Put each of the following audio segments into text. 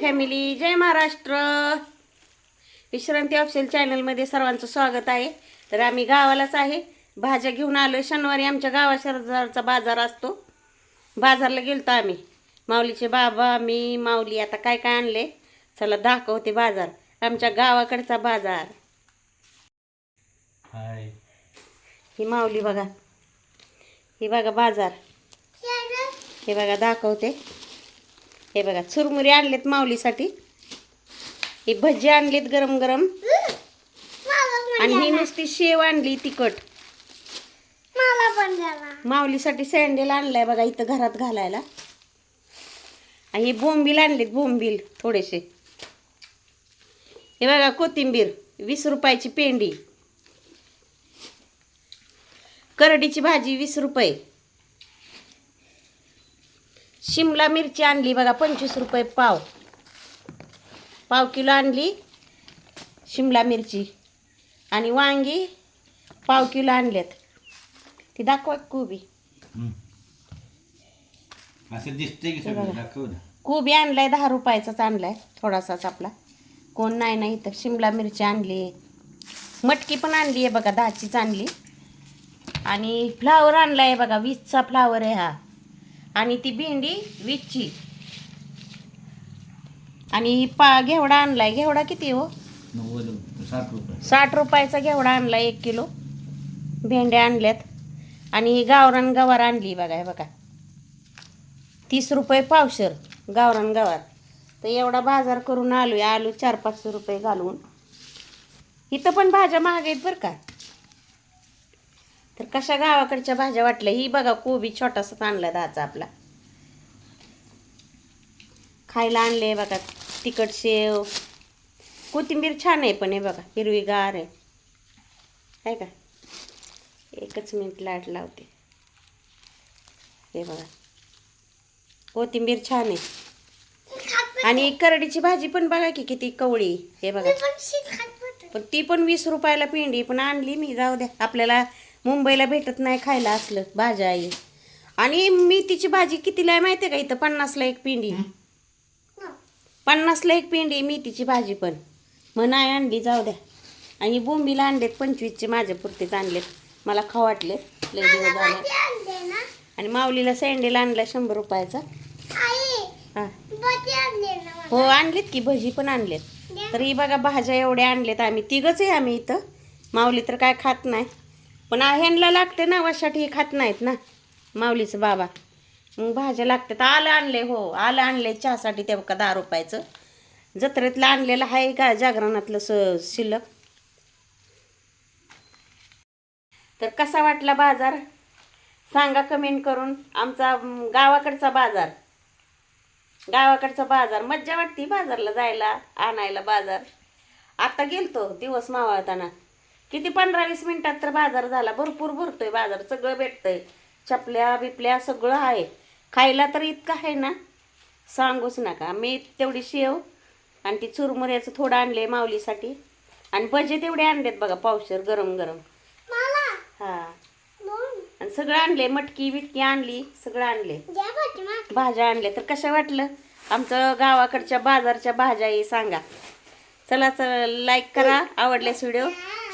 Family. जय महाराष्ट्र. विश्रांती ऑप्शल चॅनलमध्ये सर्वांचं स्वागत आहे. तर आम्ही गावालाच आहे. भाज्या घेऊन आलो शनिवारी आमच्या गावाशेजारचा बाजार असतो. बाजारला गेलतो आम्ही. माऊलीचे बाबा मी माऊली आता काय काय आणले? चला दाखवते बाजार. आमच्या गावाकडचा बाजार. हाय. ही माऊली बघा. ही बघा बाजार. हे बघा दाखवते. हे बघा चुरमुरी आणलेत माऊलीसाठी. ही भजी आणलीत गरम गरम आणि ही नुसती शेव आणली तिखट. माऊलीसाठी सँडेल आणलाय बघा इथं घरात घालायला. आणि ही बोंबील आणलीत बोंबील थोडेसे. हे बघा कोथिंबीर वीस रुपयाची पेंडी. करडीची भाजी वीस रुपये. शिमला मिरची आणली बघा पंचवीस रुपये पाव. पाव किलो आणली शिमला मिरची. आणि वांगी पाव किलो आणलेत ती दाखवा कोबी. असं दिसतंय की सगळं दाखव ना. कोबी आणलाय दहा रुपयाचाच आणलाय थोडासाच आपला. कोण नाही नाही तर शिमला मिरची आणली. मटकी पण आणली आहे बघा दहाचीच आणली. आणि फ्लावर आणलाय बघा वीसचा फ्लावर आहे हा. आणि ती भेंडी वीसची आणि पा घेवडा आणलाय. घेवडा किती हो? साठ रुपये. साठ रुपयाचा घेवडा आणला एक किलो. भेंड्या आणल्यात. आणि ही गावरान गवार आणली बघा हे बघा. तीस रुपये पावशर गावरान गवार. तर एवढा बाजार करून आलोय. आलू चार पाचशे रुपये घालून. इथं पण भाज्या महाग आहेत बरं का? तर कशा गावाकडच्या भाज्या वाटल्या? ही बघा कोबी छोटासाच आणला दहाचा आपला. खायला आणले बघा तिखट शेव. कोथिंबीर छान आहे पण हे बघा हिरवीगार आहे. आहे का? एकच मिनिट लाट लावते. हे बघा कोथिंबीर छान आहे. आणि करडीची भाजी पण बघा की किती कवळी हे बघा. पण ती पण वीस रुपयाला पिंडी पण आणली मी. जाऊ द्या आपल्याला मुंबईला भेटत नाही खायला असलं भाज्या आई. आणि मेथीची भाजी कितीला आहे माहिती आहे का इथं? पन्नासला एक पिंडी. पन्नासला एक पिंडी मेथीची भाजी पण. मग नाही आणली जाऊ द्या. आणि बोंबीला आणलेत पंचवीसचे माझ्या पुरतेच आणलेत. मला खाऊ वाटले लय दिवस झाले. आणि माऊलीला सँडेल आणला शंभर रुपयाचा. आई हां. हो आणलेत की भजी पण आणलेत. तर ही बघा भाज्या एवढ्या आणल्यात आम्ही. तिघच आहे आम्ही इथं. माऊली तर काय खात नाही. पण ह्यांना लागते ना वर्षासाठी खात नाहीत ना माऊलीचं बाबा. मग भाज्या लागतात. आलं आणले हो आलं आणले चहासाठी ते बघा दहा रुपयाचं. जत्रेतलं आणलेलं आहे का जागरणातलं स शिल्लक? तर कसा वाटला बाजार? सांगा कमेंट करून. आमचा गावाकडचा बाजार. गावाकडचा बाजार. मज्जा वाटते बाजारला जायला आणायला बाजार. आता गेलतो दिवस मावळताना. किती पंधरा वीस मिनिटात तर बाजार झाला. भरपूर भरतोय बाजार सगळं भेटतंय. चपल्या बिपल्या सगळं आहे. खायला तर इतकं आहे ना सांगूच नका. मी तेवढी शेव आणि ती चुरमुऱ्याचं थोडं आणले माऊलीसाठी. आणि भजे तेवढे आणलेत बघा पावशर गरम गरम. मला? हा. आणि सगळं आणले मटकी बिटकी आणली सगळं आणले भाज्या आणल्या तर कशा वाटलं? आमचं गावाकडच्या बाजारच्या भाज्या सांगा. चला चला लाईक करा आवडल्यास व्हिडिओ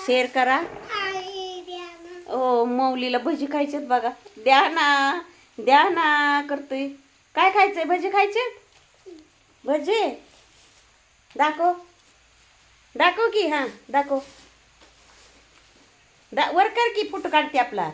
शेअर करा. ओ हो मौलीला भजी खायचेत बघा. द्या ना द्या ना करतोय. काय खायचंय? भजी खायचेत? भजी? दाखव. दाखव की हां दाखव. दा वर कर की फोटो काढते आपला.